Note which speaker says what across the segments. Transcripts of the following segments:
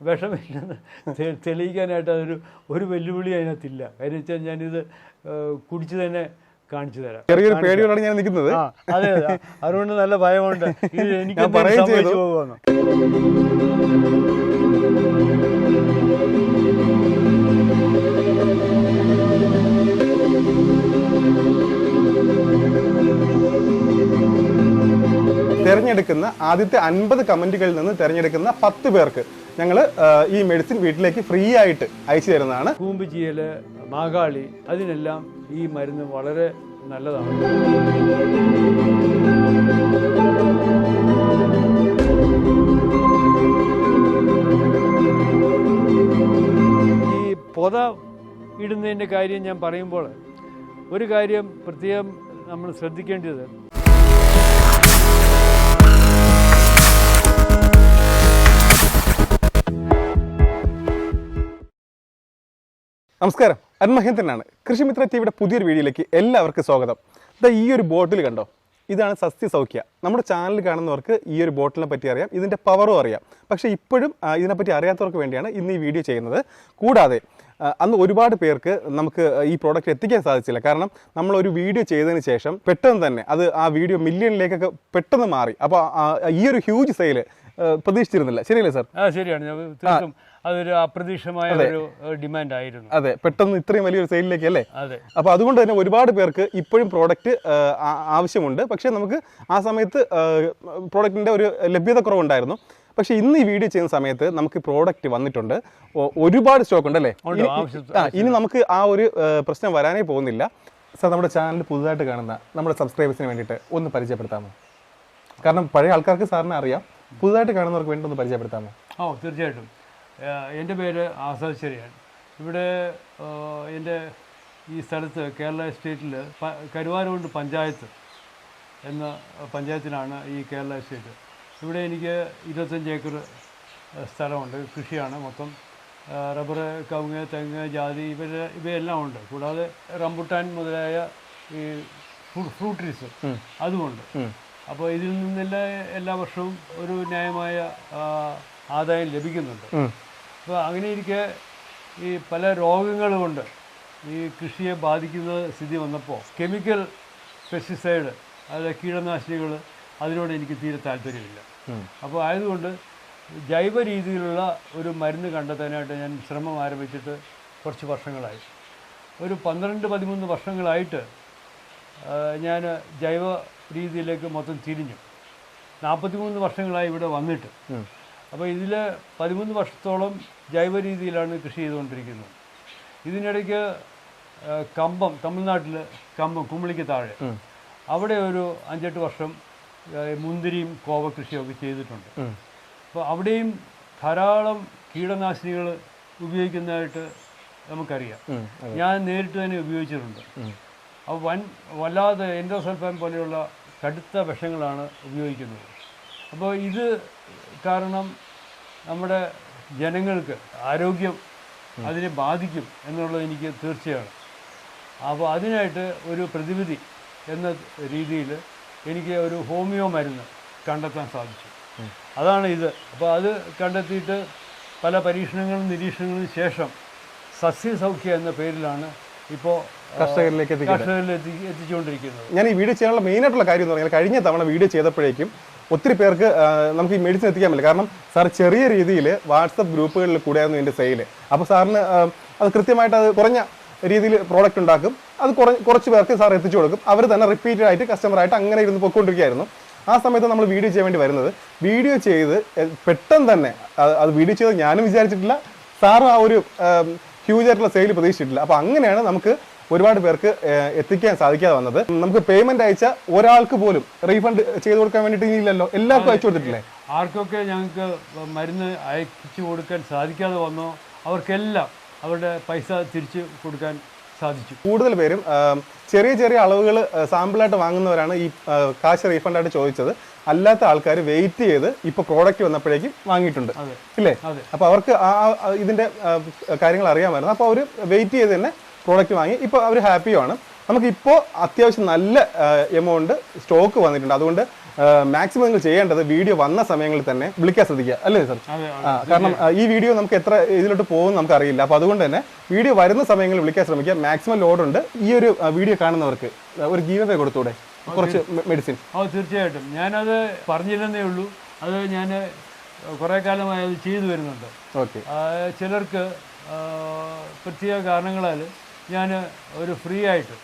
Speaker 1: വിഷമില്ലെന്ന് തെളിയിക്കാനായിട്ട് അതൊരു ഒരു വെല്ലുവിളി അതിനകത്തില്ല. കാര്യം വെച്ചാൽ ഞാനിത് കുടിച്ച് തന്നെ കാണിച്ചു തരാം.
Speaker 2: ചെറിയൊരു പേടിയോടാണ് ഞാൻ നിൽക്കുന്നത്.
Speaker 1: അതെ അതെ. അതുകൊണ്ട് നല്ല ഭയമുണ്ട്. ഇത് എനിക്ക് സംഭവിച്ചു. പോകുമെന്ന്.
Speaker 2: തിരഞ്ഞെടുക്കുന്ന ആദ്യത്തെ അൻപത് കമന്റുകളിൽ നിന്ന് തിരഞ്ഞെടുക്കുന്ന പത്ത് പേർക്ക് ഞങ്ങൾ ഈ മെഡിസിൻ വീട്ടിലേക്ക് ഫ്രീ ആയിട്ട് അയച്ചു തരുന്നതാണ്.
Speaker 1: കൂമ്പ് ചീയൽ മാകാളി അതിനെല്ലാം ഈ മരുന്ന് വളരെ നല്ലതാണ്. ഈ പൊത ഇടുന്നതിന്റെ കാര്യം ഞാൻ പറയുമ്പോൾ ഒരു കാര്യം പ്രത്യേകം നമ്മൾ ശ്രദ്ധിക്കേണ്ടത്
Speaker 2: നമസ്കാരം. അന്മഹേന്ദ്രനാണ് കൃഷിമിത്ര ടിവിയുടെ പുതിയൊരു വീഡിയോയിലേക്ക് എല്ലാവർക്കും സ്വാഗതം. ഇതാ ഈ ഒരു ബോട്ടിൽ കണ്ടോ? ഇതാണ് സസ്യസൗഖ്യ നമ്മുടെ ചാനൽ കാണുന്നവർക്ക് ഈ ഒരു ബോട്ടിലിനെ പറ്റി അറിയാം ഇതിന്റെ പവറും അറിയാം. പക്ഷേ ഇപ്പോഴും ഇതിനെപ്പറ്റി അറിയാത്തവർക്ക് വേണ്ടിയാണ് ഇന്ന് ഈ വീഡിയോ ചെയ്യുന്നത്. കൂടാതെ അന്ന് ഒരുപാട് പേർക്ക് നമുക്ക് ഈ പ്രോഡക്റ്റ് എത്തിക്കാൻ സാധിച്ചില്ല. കാരണം നമ്മൾ ഒരു വീഡിയോ ചെയ്തതിന് ശേഷം പെട്ടെന്ന് തന്നെ അത് ആ വീഡിയോ മില്യണിലേക്കൊക്കെ പെട്ടെന്ന് മാറി. അപ്പോൾ ഈ ഒരു ഹ്യൂജ് സെയിൽ പ്രതീക്ഷിച്ചിരുന്നില്ല. ശരിയല്ലേ സാർ
Speaker 1: ആ ശരിയാണ്. അതൊരു അപ്രതീക്ഷിതമായ ഒരു ഡിമാൻഡ് ആയിരുന്നു
Speaker 2: അതെ. പെട്ടെന്ന് ഇത്രയും വലിയൊരു സെയിലിലേക്ക് അല്ലേ?
Speaker 1: അതെ.
Speaker 2: അപ്പോൾ അതുകൊണ്ട് തന്നെ ഒരുപാട് പേർക്ക് ഇപ്പോഴും പ്രോഡക്റ്റ് ആവശ്യമുണ്ട്. പക്ഷേ നമുക്ക് ആ സമയത്ത് പ്രോഡക്റ്റിന്റെ ഒരു ലഭ്യത കുറവുണ്ടായിരുന്നു പക്ഷെ ഇന്ന് ഈ വീഡിയോ ചെയ്യുന്ന സമയത്ത് നമുക്ക് പ്രോഡക്റ്റ് വന്നിട്ടുണ്ട്. ഒരുപാട് സ്റ്റോക്ക് ഉണ്ട്? അല്ലേ ഇനി- നമുക്ക് ആ ഒരു പ്രശ്നം വരാനേ പോകുന്നില്ല. സാർ നമ്മുടെ ചാനൽ പുതുതായിട്ട് കാണുന്ന നമ്മുടെ സബ്സ്ക്രൈബേഴ്സിന് വേണ്ടിയിട്ട് ഒന്ന് പരിചയപ്പെടുത്താമോ? കാരണം പഴയ ആൾക്കാർക്ക് സാറിനെ അറിയാം. പുതുതായിട്ട് കാണുന്നവർക്ക് വേണ്ടി ഒന്ന് പരിചയപ്പെടുത്താമോ?
Speaker 1: ഓ തീർച്ചയായിട്ടും. എന്റെ പേര് ആസാദ് ശരിയാണ് ഇവിടെ എന്റെ ഈ സ്ഥലത്ത് കേരള സ്റ്റേറ്റിൽ കരുവാരുകൊണ്ട് പഞ്ചായത്ത് എന്ന പഞ്ചായത്തിലാണ് ഈ കേരള സ്റ്റേറ്റ്. ഇവിടെ എനിക്ക് ഇരുപത്തഞ്ച് ഏക്കർ സ്ഥലമുണ്ട്. കൃഷിയാണ് മൊത്തം. റബ്ബർ കവുങ്ങ് തെങ്ങ് ജാതി ഇവ ഇവയെല്ലാം ഉണ്ട്. കൂടാതെ റംബുട്ടാൻ മുതലായ ഈ ഫ്രൂ- ഫ്രൂട്ട് ട്രീസ് അതുമുണ്ട്. അപ്പോൾ ഇതിൽ നിന്നെല്ലാം എല്ലാ വർഷവും ഒരു ന്യായമായ ആദായം ലഭിക്കുന്നുണ്ട്. അപ്പോൾ അങ്ങനെ ഇരിക്കെ ഈ പല രോഗങ്ങൾ കൊണ്ട് ഈ കൃഷിയെ ബാധിക്കുന്ന സ്ഥിതി വന്നപ്പോൾ കെമിക്കൽ പെസ്റ്റിസൈഡ് അതായത് കീടനാശിനികൾ അതിനോട് എനിക്ക് തീരെ താല്പര്യമില്ല. അപ്പോൾ ആയതുകൊണ്ട് ജൈവ രീതിയിലുള്ള ഒരു മരുന്ന് കണ്ടെത്താനായിട്ട് ഞാൻ ശ്രമം ആരംഭിച്ചിട്ട് കുറച്ച് വർഷങ്ങളായി. ഒരു പന്ത്രണ്ട് പതിമൂന്ന് വർഷങ്ങളായിട്ട് ഞാൻ ജൈവ രീതിയിലേക്ക് മൊത്തം തിരിഞ്ഞു. നാൽപ്പത്തിമൂന്ന് വർഷങ്ങളായി ഇവിടെ വന്നിട്ട്. അപ്പോൾ ഇതിൽ പതിമൂന്ന് വർഷത്തോളം ജൈവ രീതിയിലാണ് കൃഷി ചെയ്തുകൊണ്ടിരിക്കുന്നത്. ഇതിനിടയ്ക്ക് കമ്പം തമിഴ്നാട്ടിൽ കമ്പം കുമ്പിളിക്ക് താഴെ. അവിടെ ഒരു അഞ്ചെട്ട് വർഷം മുന്തിരിയും കോവ കൃഷിയൊക്കെ ചെയ്തിട്ടുണ്ട്. അപ്പോൾ അവിടെയും ധാരാളം കീടനാശിനികൾ ഉപയോഗിക്കുന്നതായിട്ട് നമുക്കറിയാം. ഞാൻ നേരിട്ട് തന്നെ ഉപയോഗിച്ചിട്ടുണ്ട്. അപ്പോൾ വൻ വല്ലാതെ എൻഡോസൾഫാൻ പോലെയുള്ള കടുത്ത വിഷങ്ങളാണ് ഉപയോഗിക്കുന്നത്. അപ്പോൾ ഇത് കാരണം നമ്മുടെ ജനങ്ങൾക്ക് ആരോഗ്യം അതിനെ ബാധിക്കും എന്നുള്ളത് എനിക്ക് തീർച്ചയാണ്. അപ്പോൾ അതിനായിട്ട് ഒരു പ്രതിവിധി എന്ന രീതിയിൽ എനിക്ക് ഒരു ഹോമിയോ മരുന്ന് കണ്ടെത്താൻ സാധിച്ചു. അതാണ് ഇത്. അപ്പോൾ അത് കണ്ടെത്തിയിട്ട് പല പരീക്ഷണങ്ങളും നിരീക്ഷണങ്ങളും ശേഷം സസ്യസൗഖ്യ എന്ന പേരിലാണ് ഇപ്പോൾ
Speaker 2: കർഷകരിലേക്ക്
Speaker 1: കർഷകരിൽ എത്തി എത്തിച്ചുകൊണ്ടിരിക്കുന്നത്.
Speaker 2: ഞാൻ ഈ വീഡിയോ ചെയ്യാനുള്ള മെയിനായിട്ടുള്ള കാര്യം എന്ന് പറഞ്ഞാൽ കഴിഞ്ഞ തവണ വീഡിയോ ചെയ്തപ്പോഴേക്കും ഒത്തിരി പേർക്ക് നമുക്ക് ഈ മെഡിസിൻ എത്തിക്കാൻ പറ്റില്ല. കാരണം സാർ ചെറിയ രീതിയിൽ വാട്സപ്പ് ഗ്രൂപ്പുകളിൽ കൂടെയായിരുന്നു ഇതിന്റെ സെയിൽ അപ്പോൾ സാറിന് അത് കൃത്യമായിട്ട് അത് കുറഞ്ഞ രീതിയിൽ പ്രോഡക്റ്റ് ഉണ്ടാക്കും. അത് കുറ കുറച്ച് പേർക്ക് സാർ എത്തിച്ചു കൊടുക്കും. അവർ തന്നെ റിപ്പീറ്റഡ് ആയിട്ട് കസ്റ്റമറായിട്ട് അങ്ങനെ ഇരുന്ന് പൊയ്ക്കൊണ്ടിരിക്കുകയായിരുന്നു. ആ സമയത്ത് നമ്മൾ വീഡിയോ ചെയ്യാൻ വേണ്ടി വരുന്നത് വീഡിയോ ചെയ്ത് പെട്ടെന്ന് തന്നെ അത് വീഡിയോ ചെയ്ത് ഞാനും വിചാരിച്ചിട്ടില്ല. സാറും ആ ഒരു ഹ്യൂജ് ആയിട്ടുള്ള സെയിൽ പ്രതീക്ഷിച്ചിട്ടില്ല. അപ്പോൾ അങ്ങനെയാണ് നമുക്ക് ഒരുപാട് പേർക്ക് എത്തിക്കാൻ സാധിക്കാതെ വന്നത്. നമുക്ക് പേയ്മെന്റ് അയച്ച ഒരാൾക്ക് പോലും റീഫണ്ട് ചെയ്തു കൊടുക്കാൻ വേണ്ടിയിട്ട് ഇല്ലല്ലോ എല്ലാവർക്കും അയച്ചു കൊടുത്തിട്ടില്ലേ?
Speaker 1: ആർക്കൊക്കെ ഞങ്ങൾക്ക് മരുന്ന് അയച്ചു കൊടുക്കാൻ സാധിക്കാതെ വന്നോ അവർക്കെല്ലാം അവരുടെ പൈസ തിരിച്ചു കൊടുക്കാൻ സാധിച്ചു.
Speaker 2: കൂടുതൽ പേരും ചെറിയ ചെറിയ അളവുകൾ സാമ്പിളായിട്ട് വാങ്ങുന്നവരാണ് ഈ കാശ് റീഫണ്ടായിട്ട് ചോദിച്ചത്. അല്ലാത്ത ആൾക്കാർ വെയിറ്റ് ചെയ്ത് ഇപ്പൊ പ്രോഡക്റ്റ് വന്നപ്പോഴേക്കും വാങ്ങിയിട്ടുണ്ട്.
Speaker 1: അല്ലേ
Speaker 2: ഇല്ലേ? അപ്പൊ അവർക്ക് ആ, ഇതിന്റെ കാര്യങ്ങൾ അറിയാമായിരുന്നു. അപ്പൊ അവർ വെയിറ്റ് ചെയ്ത് തന്നെ പ്രോഡക്റ്റ് വാങ്ങി. ഇപ്പോൾ അവർ ഹാപ്പിയുമാണ് നമുക്കിപ്പോൾ അത്യാവശ്യം നല്ല എമൗണ്ട് സ്റ്റോക്ക് വന്നിട്ടുണ്ട്. അതുകൊണ്ട് മാക്സിമം നിങ്ങൾ ചെയ്യേണ്ടത് വീഡിയോ വന്ന സമയങ്ങളിൽ തന്നെ വിളിക്കാൻ ശ്രദ്ധിക്കുക. അല്ലേ സർ കാരണം ഈ വീഡിയോ നമുക്ക് എത്ര ഇതിലോട്ട് പോകും നമുക്ക് അറിയില്ല അപ്പോൾ അതുകൊണ്ട് തന്നെ വീഡിയോ വരുന്ന സമയങ്ങളിൽ വിളിക്കാൻ ശ്രമിക്കുക. മാക്സിമം ലോഡ് ഉണ്ട്. ഈ ഒരു വീഡിയോ കാണുന്നവർക്ക് ഒരു ഗീവ് അവേ കൊടുത്തൂടെ കുറച്ച് മെഡിസിൻ
Speaker 1: ഓ തീർച്ചയായിട്ടും. ഞാനത് പറഞ്ഞില്ലെന്നേ ഉള്ളൂ. അത് ഞാൻ കുറേ കാലമായി അത് ചെയ്തു വരുന്നുണ്ട്.
Speaker 2: ഓക്കെ
Speaker 1: ചിലർക്ക് പ്രത്യേക കാരണങ്ങളാൽ ഞാൻ ഒരു ഫ്രീ ആയിട്ട്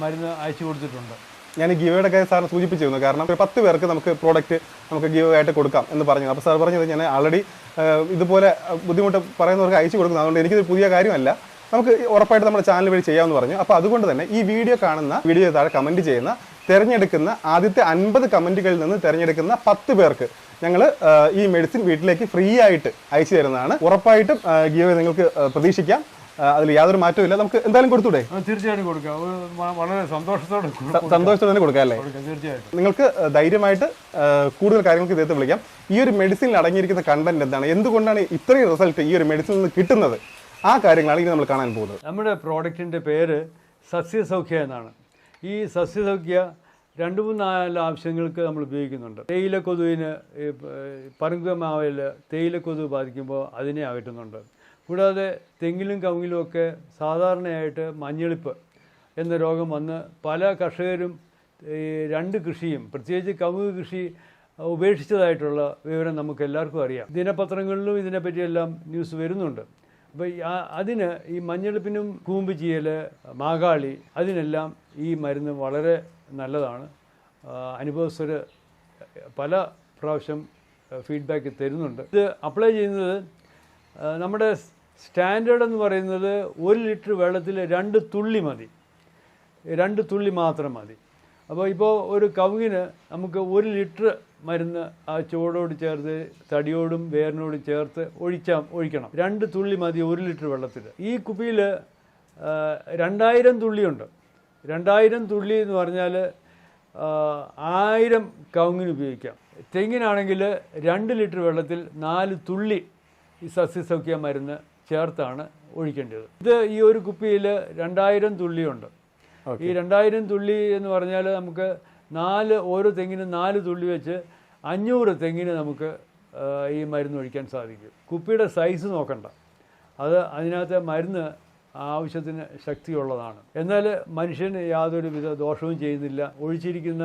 Speaker 1: മരുന്ന് അയച്ചു കൊടുത്തിട്ടുണ്ട്.
Speaker 2: ഞാൻ ഗീവയുടെ കാര്യം സാറിന് സൂചിപ്പിച്ചിരുന്നു. കാരണം ഒരു പത്ത് പേർക്ക് നമുക്ക് പ്രോഡക്റ്റ് നമുക്ക് ഗീവ് ആയിട്ട് കൊടുക്കാം എന്ന് പറഞ്ഞു അപ്പോൾ സാർ പറഞ്ഞത് ഞാൻ ആൾറെഡി ഇതുപോലെ ബുദ്ധിമുട്ട് പറയുന്നവർക്ക് അയച്ചു കൊടുക്കുന്നു. അതുകൊണ്ട് എനിക്കിത് പുതിയ കാര്യമല്ല. നമുക്ക് ഉറപ്പായിട്ട് നമ്മുടെ ചാനൽ വഴി ചെയ്യാമെന്ന് പറഞ്ഞു. അപ്പോൾ അതുകൊണ്ട് തന്നെ ഈ വീഡിയോ കാണുന്ന വീഡിയോ താഴെ കമന്റ് ചെയ്യുന്ന തിരഞ്ഞെടുക്കുന്ന ആദ്യത്തെ അൻപത് കമന്റുകളിൽ നിന്ന് തിരഞ്ഞെടുക്കുന്ന പത്ത് പേർക്ക് ഞങ്ങൾ ഈ മെഡിസിൻ വീട്ടിലേക്ക് ഫ്രീ ആയിട്ട് അയച്ചു തരുന്നതാണ്. ഉറപ്പായിട്ടും ഗീവ് നിങ്ങൾക്ക് പ്രതീക്ഷിക്കാം. അതിൽ യാതൊരു മാറ്റവും ഇല്ല. നമുക്ക് എന്തായാലും കൊടുത്തൂടെ?
Speaker 1: തീർച്ചയായിട്ടും കൊടുക്കാം. വളരെ സന്തോഷത്തോടെ
Speaker 2: സന്തോഷത്തോടെ തന്നെ കൊടുക്കാം അല്ലേ?
Speaker 1: തീർച്ചയായിട്ടും.
Speaker 2: നിങ്ങൾക്ക് ധൈര്യമായിട്ട് കൂടുതൽ കാര്യങ്ങൾക്ക് ഇദ്ദേഹത്തെ വിളിക്കാം. ഈ ഒരു മെഡിസിനിൽ അടങ്ങിയിരിക്കുന്ന കണ്ടന്റ് എന്താണ്? എന്തുകൊണ്ടാണ് ഇത്രയും റിസൾട്ട് ഈ ഒരു മെഡിസിനിൽ നിന്ന് കിട്ടുന്നത്? ആ കാര്യങ്ങളാണ് ഇനി നമ്മൾ കാണാൻ പോകുന്നത്.
Speaker 1: നമ്മുടെ പ്രോഡക്റ്റിന്റെ പേര് സസ്യസൗഖ്യ എന്നാണ്. ഈ സസ്യസൗഖ്യ രണ്ട് മൂന്ന് നാല് ആവശ്യങ്ങൾക്ക് നമ്മൾ ഉപയോഗിക്കുന്നുണ്ട്. തേയില കൊതുവിന് ഈ തേയില കൊതു ബാധിക്കുമ്പോൾ അതിനെ അകറ്റുന്നുണ്ട്. കൂടാതെ തെങ്ങിലും കവുങ്ങിലും ഒക്കെ സാധാരണയായിട്ട് മഞ്ഞളിപ്പ് എന്ന രോഗം വന്ന് പല കർഷകരും ഈ രണ്ട് കൃഷിയും പ്രത്യേകിച്ച് കവുങ്ങ് കൃഷി ഉപേക്ഷിച്ചതായിട്ടുള്ള വിവരം നമുക്ക് എല്ലാവർക്കും അറിയാം. ദിനപത്രങ്ങളിലും ഇതിനെപ്പറ്റിയെല്ലാം ന്യൂസ് വരുന്നുണ്ട്. അപ്പോൾ അതിന് ഈ മഞ്ഞളിപ്പിനും കൂമ്പ് ചീയൽ മാകാളി അതിനെല്ലാം ഈ മരുന്ന് വളരെ നല്ലതാണ്. അനുഭവസ്ഥർ പല പ്രാവശ്യം ഫീഡ്ബാക്ക് തരുന്നുണ്ട്. ഇത് അപ്ലൈ ചെയ്യുന്നത് നമ്മുടെ സ്റ്റാൻഡേർഡ് എന്ന് പറയുന്നത് ഒരു ലിറ്റർ വെള്ളത്തിൽ രണ്ട് തുള്ളി മതി. രണ്ട് തുള്ളി മാത്രം മതി. അപ്പോൾ ഇപ്പോൾ ഒരു കവുങ്ങിന് നമുക്ക് ഒരു ലിറ്റർ മരുന്ന് ആ ചുവടോട് ചേർത്ത് തടിയോടും വേരിനോടും ചേർത്ത് ഒഴിച്ചാൽ ഒഴിക്കണം. രണ്ട് തുള്ളി മതി ഒരു ലിറ്റർ വെള്ളത്തിൽ. ഈ കുപ്പിയിൽ രണ്ടായിരം തുള്ളിയുണ്ട്. രണ്ടായിരം തുള്ളി എന്ന് പറഞ്ഞാൽ ആയിരം കവുങ്ങിന് ഉപയോഗിക്കാം. തെങ്ങിനാണെങ്കിൽ രണ്ട് ലിറ്റർ വെള്ളത്തിൽ നാല് തുള്ളി ഈ സസ്യസൗഖ്യ മരുന്ന് ചേർത്താണ് ഒഴിക്കേണ്ടത്. ഇത് ഈ ഒരു കുപ്പിയിൽ രണ്ടായിരം തുള്ളിയുണ്ട്. ഈ രണ്ടായിരം തുള്ളി എന്ന് പറഞ്ഞാൽ നമുക്ക് നാല് ഓരോ തെങ്ങിനും നാല് തുള്ളി വെച്ച് അഞ്ഞൂറ് തെങ്ങിന് നമുക്ക് ഈ മരുന്ന് ഒഴിക്കാൻ സാധിക്കും. കുപ്പിയുടെ സൈസ് നോക്കണ്ട. അത് അതിനകത്ത് മരുന്ന് ആവശ്യത്തിന് ശക്തിയുള്ളതാണ്. എന്നാൽ മനുഷ്യന് യാതൊരു വിധ ദോഷവും ചെയ്യുന്നില്ല. ഒഴിച്ചിരിക്കുന്ന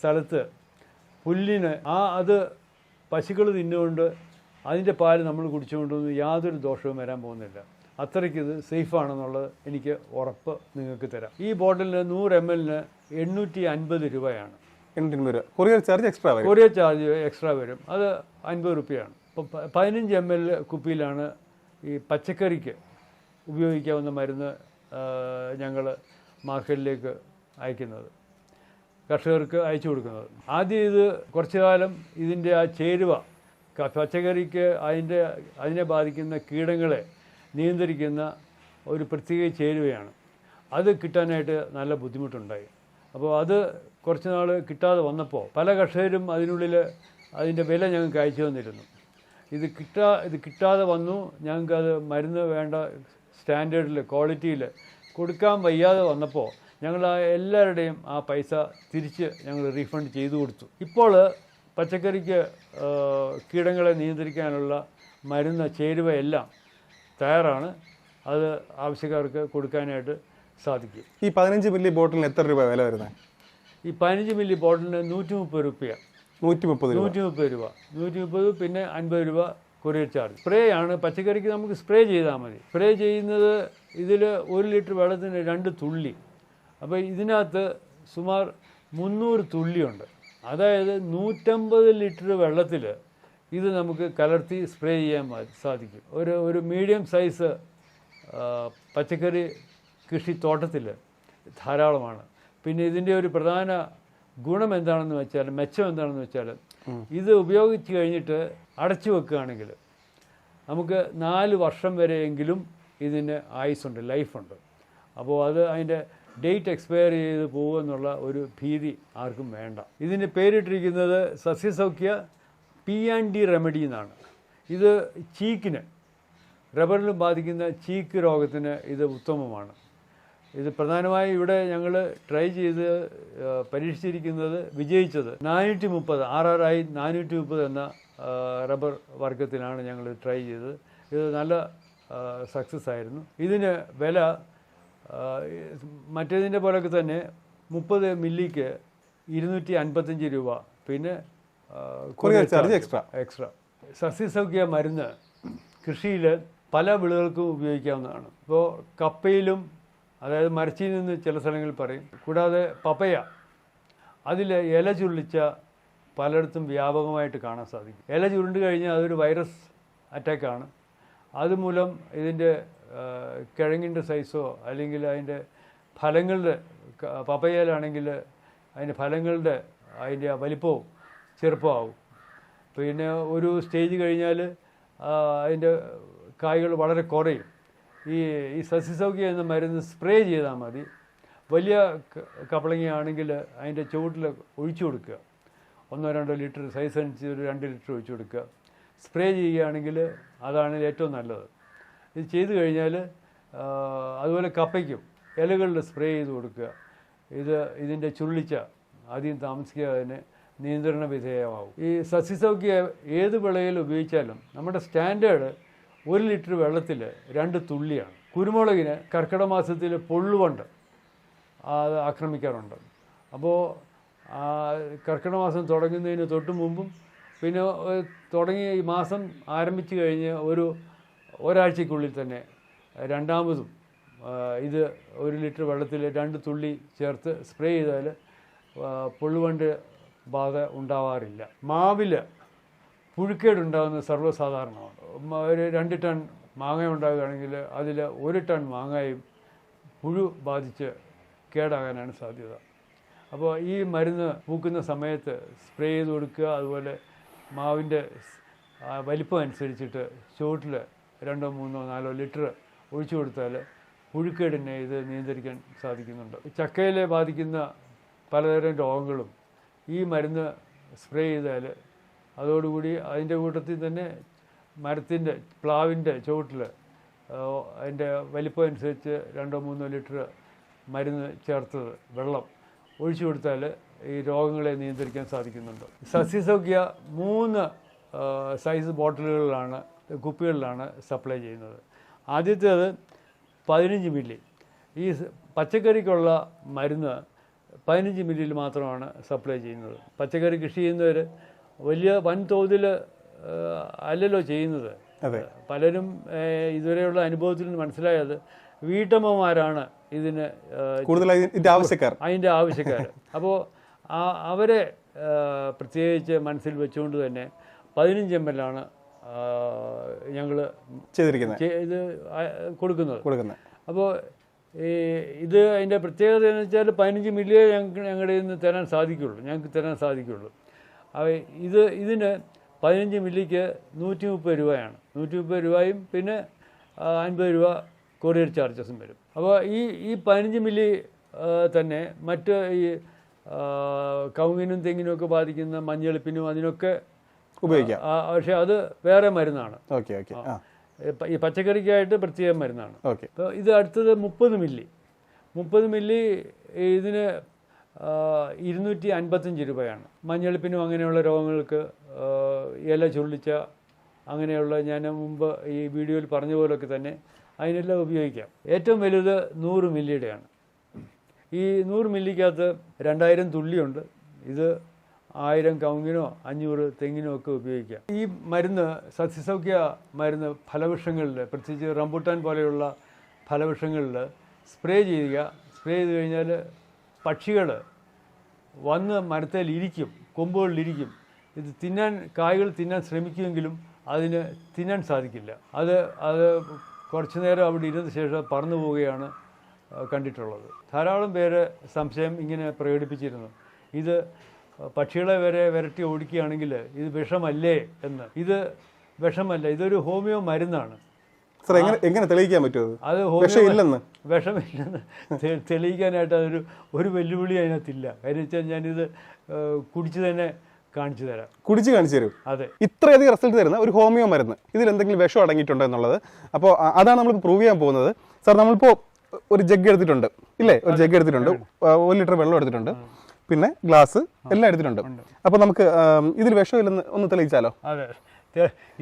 Speaker 1: സ്ഥലത്ത് പുല്ലിന് ആ അത് പശുക്കൾ തിന്നുകൊണ്ട് അതിന്റെ പാൽ നമ്മൾ കുടിച്ചുകൊണ്ടൊന്നും യാതൊരു ദോഷവും വരാൻ പോകുന്നില്ല. അത്രയ്ക്ക് ഇത് സേഫാണെന്നുള്ളത് എനിക്ക് ഉറപ്പ് നിങ്ങൾക്ക് തരാം. ഈ ബോട്ടിലിന് നൂറ് എം എല്ലിന് എണ്ണൂറ്റി അൻപത് രൂപയാണ്.
Speaker 2: കൊറിയർ ചാർജ് എക്സ്ട്രാ വരും.
Speaker 1: കൊറിയർ ചാർജ് എക്സ്ട്രാ വരും. അത് അൻപത് റുപ്യയാണ് ഇപ്പം പതിനഞ്ച് എം എൽ കുപ്പിയിലാണ് ഈ പച്ചക്കറിക്ക് ഉപയോഗിക്കാവുന്ന മരുന്ന് ഞങ്ങൾ മാർക്കറ്റിലേക്ക് അയക്കുന്നത്. കർഷകർക്ക് അയച്ചു കൊടുക്കുന്നത്. ആദ്യം ഇത് കുറച്ചു കാലം ഇതിന്റെ ആ ചേരുവ പച്ചക്കറിക്ക് അതിന്റെ അതിനെ ബാധിക്കുന്ന കീടങ്ങളെ നിയന്ത്രിക്കുന്ന ഒരു പ്രത്യേക ചേരുവയാണ്. അത് കിട്ടാനായിട്ട് നല്ല ബുദ്ധിമുട്ടുണ്ടായി. അപ്പോൾ അത് കുറച്ച് നാൾ കിട്ടാതെ വന്നപ്പോൾ പല കർഷകരും അതിനുള്ളിൽ അതിന്റെ വില ഞങ്ങൾക്ക് അയച്ചു തന്നിരുന്നു. ഇത് കിട്ടാ ഇത് കിട്ടാതെ വന്നു. ഞങ്ങൾക്കത് മരുന്ന് വേണ്ട സ്റ്റാൻഡേർഡിൽ ക്വാളിറ്റിയിൽ കൊടുക്കാൻ വയ്യാതെ വന്നപ്പോൾ ഞങ്ങൾ എല്ലാവരുടെയും ആ പൈസ തിരിച്ച് ഞങ്ങൾ റീഫണ്ട് ചെയ്തു കൊടുത്തു. ഇപ്പോൾ പച്ചക്കറിക്ക് കീടങ്ങളെ നിയന്ത്രിക്കാനുള്ള മരുന്ന് ചേരുവയെല്ലാം തയ്യാറാണ്. അത് ആവശ്യക്കാർക്ക് കൊടുക്കാനായിട്ട് സാധിക്കും.
Speaker 2: ഈ പതിനഞ്ച് മില്ലി ബോട്ടിലിന് എത്ര രൂപ വില വരുന്നത്
Speaker 1: ഈ പതിനഞ്ച് മില്ലി ബോട്ടിലിന് നൂറ്റി മുപ്പത് രൂപ.
Speaker 2: നൂറ്റി മുപ്പത്
Speaker 1: നൂറ്റി മുപ്പത് രൂപ. നൂറ്റി മുപ്പത് പിന്നെ അൻപത് രൂപ കൊറിയർ ചാർജ്. സ്പ്രേ ആണ്. പച്ചക്കറിക്ക് നമുക്ക് സ്പ്രേ ചെയ്താൽ മതി. സ്പ്രേ ചെയ്യുന്നത് ഇതിൽ ഒരു ലിറ്റർ വെള്ളത്തിന് രണ്ട് തുള്ളി. അപ്പോൾ ഇതിനകത്ത് സുമാർ മുന്നൂറ് തുള്ളിയുണ്ട്. അതായത് നൂറ്റമ്പത് ലിറ്റർ വെള്ളത്തിൽ ഇത് നമുക്ക് കലർത്തി സ്പ്രേ ചെയ്യാൻ സാധിക്കും. ഒരു ഒരു മീഡിയം സൈസ് പച്ചക്കറി കൃഷി തോട്ടത്തിൽ ധാരാളമാണ്. പിന്നെ ഇതിന്റെ ഒരു പ്രധാന ഗുണം എന്താണെന്ന് വെച്ചാൽ മെച്ചം എന്താണെന്ന് വെച്ചാൽ ഇത് ഉപയോഗിച്ച് കഴിഞ്ഞിട്ട് അടച്ചു വെക്കുകയാണെങ്കിൽ നമുക്ക് നാല് വർഷം വരെയെങ്കിലും ഇതിന് ആയുസ്സുണ്ട് ലൈഫുണ്ട്. അപ്പോൾ അത് അതിന്റെ ഡേറ്റ് എക്സ്പയർ ചെയ്ത് പോകുമെന്നുള്ള ഒരു ഭീതി ആർക്കും വേണ്ട. ഇതിന് പേരിട്ടിരിക്കുന്നത് Sasyasaukhya P and D remedy എന്നാണ്. ഇത് ചീക്കിന് റബ്ബറിലും ബാധിക്കുന്ന ചീക്ക് രോഗത്തിന് ഇത് ഉത്തമമാണ്. ഇത് പ്രധാനമായും ഇവിടെ ഞങ്ങൾ ട്രൈ ചെയ്ത് പരീക്ഷിച്ചിരിക്കുന്നത് വിജയിച്ചത് നാനൂറ്റി മുപ്പത് ആർ ആർ ഐ നാനൂറ്റി മുപ്പത് എന്ന റബ്ബർ വർഗത്തിനാണ് ഞങ്ങൾ ട്രൈ ചെയ്തത്. ഇത് നല്ല സക്സസ് ആയിരുന്നു. ഇതിന് വില മറ്റേതിന്റെ പോലൊക്കെ തന്നെ മുപ്പത് മില്ലിക്ക് ഇരുന്നൂറ്റി അൻപത്തഞ്ച് രൂപ. പിന്നെ
Speaker 2: ചാർജ് എക്സ്ട്രാ.
Speaker 1: എക്സ്ട്രാ. സസ്യസൗഖ്യ മരുന്ന് കൃഷിയിൽ പല വിളകൾക്കും ഉപയോഗിക്കാവുന്നതാണ്. ഇപ്പോൾ കപ്പയിലും അതായത് മരച്ചിൽ നിന്ന് ചില സ്ഥലങ്ങളിൽ പറയും കൂടാതെ പപ്പയ അതിൽ ഇല ചുരുളിച്ച പലയിടത്തും വ്യാപകമായിട്ട് കാണാൻ സാധിക്കും. ഇല ചുരുണ്ട് കഴിഞ്ഞാൽ അതൊരു വൈറസ് അറ്റാക്കാണ്. അതുമൂലം ഇതിന്റെ കിഴങ്ങിന്റെ സൈസോ അല്ലെങ്കിൽ അതിന്റെ ഫലങ്ങളുടെ പപ്പയയിലാണെങ്കിൽ അതിന്റെ ഫലങ്ങളുടെ അതിന്റെ വലിപ്പവും ചെറുപ്പമാവും. പിന്നെ ഒരു സ്റ്റേജ് കഴിഞ്ഞാൽ അതിന്റെ കായ്കൾ വളരെ കുറയും. ഈ ഈ സസ്യസൗഖ്യം എന്ന മരുന്ന് സ്പ്രേ ചെയ്താൽ മതി. വലിയ കപ്പളങ്ങയാണെങ്കിൽ അതിന്റെ ചുവട്ടിൽ ഒഴിച്ചു കൊടുക്കുക. ഒന്നോ രണ്ടോ ലിറ്റർ സൈസ് അനുസരിച്ച് ഒരു രണ്ട് ലിറ്റർ ഒഴിച്ചു കൊടുക്കുക. സ്പ്രേ ചെയ്യുകയാണെങ്കിൽ അതാണ് ഏറ്റവും നല്ലത്. ഇത് ചെയ്തു കഴിഞ്ഞാൽ അതുപോലെ കപ്പയ്ക്കും ഇലകളിൽ സ്പ്രേ ചെയ്ത് കൊടുക്കുക. ഇത് ഇതിന്റെ ചുരുളിച്ച അധികം താമസിക്കാതെ തന്നെ നിയന്ത്രണ വിധേയമാവും. ഈ സസ്യസൗഖ്യ ഏത് വിളയിൽ ഉപയോഗിച്ചാലും നമ്മുടെ സ്റ്റാൻഡേർഡ് ഒരു ലിറ്റർ വെള്ളത്തിൽ രണ്ട് തുള്ളിയാണ്. കുരുമുളകിന് കർക്കിടക മാസത്തിൽ പൊള്ളുവണ്ട് അത് ആക്രമിക്കാറുണ്ട്. അപ്പോൾ കർക്കിടക മാസം തുടങ്ങുന്നതിന് തൊട്ട് മുമ്പും പിന്നെ തുടങ്ങി ഈ മാസം ആരംഭിച്ചു കഴിഞ്ഞ് ഒരു ഒരാഴ്ചക്കുള്ളിൽ തന്നെ രണ്ടാമതും ഇത് ഒരു ലിറ്റർ വെള്ളത്തിൽ രണ്ട് തുള്ളി ചേർത്ത് സ്പ്രേ ചെയ്താൽ പുള്ളുവണ്ട് ബാധ ഉണ്ടാവാറില്ല. മാവിൽ പുഴുക്കേടുണ്ടാകുന്നത് സർവസാധാരണമാണ്. ഒരു രണ്ട് ടൺ മാങ്ങ ഉണ്ടാകുകയാണെങ്കിൽ അതിൽ ഒരു ടൺ മാങ്ങയും പുഴു ബാധിച്ച് കേടാകാനാണ് സാധ്യത. അപ്പോൾ ഈ മരുന്ന് പൂക്കുന്ന സമയത്ത് സ്പ്രേ ചെയ്ത് കൊടുക്കുക അതുപോലെ മാവിന്റെ വലിപ്പം അനുസരിച്ചിട്ട് ചുവട്ടിൽ രണ്ടോ മൂന്നോ നാലോ ലിറ്റർ ഒഴിച്ചു കൊടുത്താൽ പുഴുക്കേടിനെ ഇത് നിയന്ത്രിക്കാൻ സാധിക്കുന്നുണ്ട്. ചക്കയിലെ ബാധിക്കുന്ന പലതരം രോഗങ്ങളും ഈ മരുന്ന് സ്പ്രേ ചെയ്താൽ അതോടുകൂടി അതിന്റെ കൂട്ടത്തിൽ തന്നെ മരത്തിന്റെ പ്ലാവിന്റെ ചുവട്ടിൽ അതിന്റെ വലിപ്പം അനുസരിച്ച് രണ്ടോ മൂന്നോ ലിറ്റർ മരുന്ന് ചേർത്തത് വെള്ളം ഒഴിച്ചു കൊടുത്താൽ ഈ രോഗങ്ങളെ നിയന്ത്രിക്കാൻ സാധിക്കുന്നുണ്ട്. സസ്യസൗഖ്യ മൂന്ന് സൈസ് ബോട്ടിലുകളിലാണ് കുപ്പികളിലാണ് സപ്ലൈ ചെയ്യുന്നത്. ആദ്യത്തേത് പതിനഞ്ച് മില്ലി. ഈ പച്ചക്കറിക്കുള്ള മരുന്ന് പതിനഞ്ച് മില്ലിയിൽ മാത്രമാണ് സപ്ലൈ ചെയ്യുന്നത്. പച്ചക്കറി കൃഷി ചെയ്യുന്നവർ വലിയ വൻതോതിൽ അല്ലല്ലോ ചെയ്യുന്നത്.
Speaker 2: അതെ.
Speaker 1: പലരും ഇതുവരെയുള്ള അനുഭവത്തിൽ നിന്ന് മനസ്സിലായത് വീട്ടമ്മമാരാണ് ഇതിന്
Speaker 2: കൂടുതലായി ആവശ്യക്കാർ.
Speaker 1: അതിന്റെ ആവശ്യക്കാർ അപ്പോൾ അവരെ പ്രത്യേകിച്ച് മനസ്സിൽ വെച്ചുകൊണ്ട് തന്നെ പതിനഞ്ച് എം എൽ ആണ് ഞങ്ങൾ
Speaker 2: ചെയ്തിരിക്കുന്നത്.
Speaker 1: ഇത് കൊടുക്കുന്നത്.
Speaker 2: കൊടുക്കുന്നത്.
Speaker 1: അപ്പോൾ ഈ ഇത് അതിന്റെ പ്രത്യേകത എന്ന് വെച്ചാൽ പതിനഞ്ച് മില്ലിയെ ഞങ്ങൾക്ക് ഞങ്ങളുടെ നിന്ന് തരാൻ സാധിക്കുള്ളൂ. ഞങ്ങൾക്ക് തരാൻ സാധിക്കുള്ളൂ. അവ ഇത് ഇതിന് പതിനഞ്ച് മില്ലിക്ക് നൂറ്റി മുപ്പത് രൂപയാണ്. നൂറ്റി മുപ്പത് രൂപയും പിന്നെ അൻപത് രൂപ കൊറിയർ ചാർജസും വരും. അപ്പോൾ ഈ ഈ പതിനഞ്ച് മില്ലി തന്നെ മറ്റ് ഈ കവുങ്ങിനും തെങ്ങിനും ഒക്കെ ബാധിക്കുന്ന മഞ്ഞളിപ്പിനും അതിനൊക്കെ
Speaker 2: ഉപയോഗിക്കാം.
Speaker 1: പക്ഷെ അത് വേറെ മരുന്നാണ്.
Speaker 2: Okay okay.
Speaker 1: ഈ പച്ചക്കറിക്കായിട്ട് പ്രത്യേക മരുന്നാണ്.
Speaker 2: ഓക്കെ.
Speaker 1: ഇത് അടുത്തത് മുപ്പത് മില്ലി. മുപ്പത് മില്ലി ഇതിന് ഇരുന്നൂറ്റി അൻപത്തഞ്ച് രൂപയാണ്. മഞ്ഞളിപ്പിനും അങ്ങനെയുള്ള രോഗങ്ങൾക്ക് ഇല ചുള്ളിച്ച അങ്ങനെയുള്ള ഞാൻ മുമ്പ് ഈ വീഡിയോയിൽ പറഞ്ഞ പോലൊക്കെ തന്നെ അതിനെല്ലാം ഉപയോഗിക്കാം. ഏറ്റവും വലുത് നൂറ് മില്ലിയുടെയാണ്. ഈ നൂറ് മില്ലിക്കകത്ത് രണ്ടായിരം തുള്ളിയുണ്ട്. ഇത് ആയിരം കവുങ്ങിനോ അഞ്ഞൂറ് തെങ്ങിനോ ഒക്കെ ഉപയോഗിക്കാം. ഈ മരുന്ന് സസ്യസൗഖ്യ മരുന്ന് ഫലവൃക്ഷങ്ങളിൽ പ്രത്യേകിച്ച് റംബുട്ടാൻ പോലെയുള്ള ഫലവൃക്ഷങ്ങളിൽ സ്പ്രേ ചെയ്യുക. സ്പ്രേ ചെയ്ത് കഴിഞ്ഞാൽ പക്ഷികൾ വന്ന് മരത്തിൽ ഇരിക്കും കൊമ്പുകളിലിരിക്കും. ഇത് തിന്നാൻ കായ്കൾ തിന്നാൻ ശ്രമിക്കുമെങ്കിലും അതിന് തിന്നാൻ സാധിക്കില്ല. അത് അത് കുറച്ചു നേരം അവിടെ ഇരുന്ന ശേഷം പറന്നു പോവുകയാണ് കണ്ടിട്ടുള്ളത്. ധാരാളം പേര് സംശയം ഇങ്ങനെ പ്രകടിപ്പിച്ചിരുന്നു. ഇത് പക്ഷികളെ വരെ വിരട്ടി ഓടിക്കുകയാണെങ്കിൽ ഇത് വിഷമല്ലേ എന്ന്. ഇത് വിഷമല്ല ഇതൊരു ഹോമിയോ മരുന്നാണ്.
Speaker 2: എങ്ങനെ എങ്ങനെ തെളിയിക്കാൻ പറ്റുമോ അത്? വിഷമില്ലെന്ന്?
Speaker 1: വിഷമില്ലെന്ന്. തെളിയിക്കാനായിട്ട് അതൊരു ഒരു വെല്ലുവിളി അതിനകത്തില്ല. കാര്യം വെച്ചാൽ ഞാനിത് കുടിച്ച് തന്നെ കാണിച്ചു തരാം.
Speaker 2: കുടിച്ച് കാണിച്ചു തരും?
Speaker 1: അതെ.
Speaker 2: ഇത്രയധികം റിസൾട്ട് തരുന്ന ഒരു ഹോമിയോ മരുന്ന്. ഇതിൽ എന്തെങ്കിലും വിഷം അടങ്ങിയിട്ടുണ്ടോ എന്നുള്ളത്. അപ്പോൾ അതാണ് നമ്മൾ പ്രൂവ് ചെയ്യാൻ പോകുന്നത്. സാർ നമ്മളിപ്പോൾ ഒരു ജഗ് എടുത്തിട്ടുണ്ട്. ഇല്ലേ? ഒരു ജഗ് എടുത്തിട്ടുണ്ട്. ഒരു ലിറ്റർ വെള്ളം എടുത്തിട്ടുണ്ട്. പിന്നെ ഗ്ലാസ് എല്ലാം എടുത്തിട്ടുണ്ട്. അപ്പൊ നമുക്ക് ഇതിൽ വിഷമില്ലെന്ന് ഒന്ന് തെളിയിച്ചാലോ?
Speaker 1: അതെ.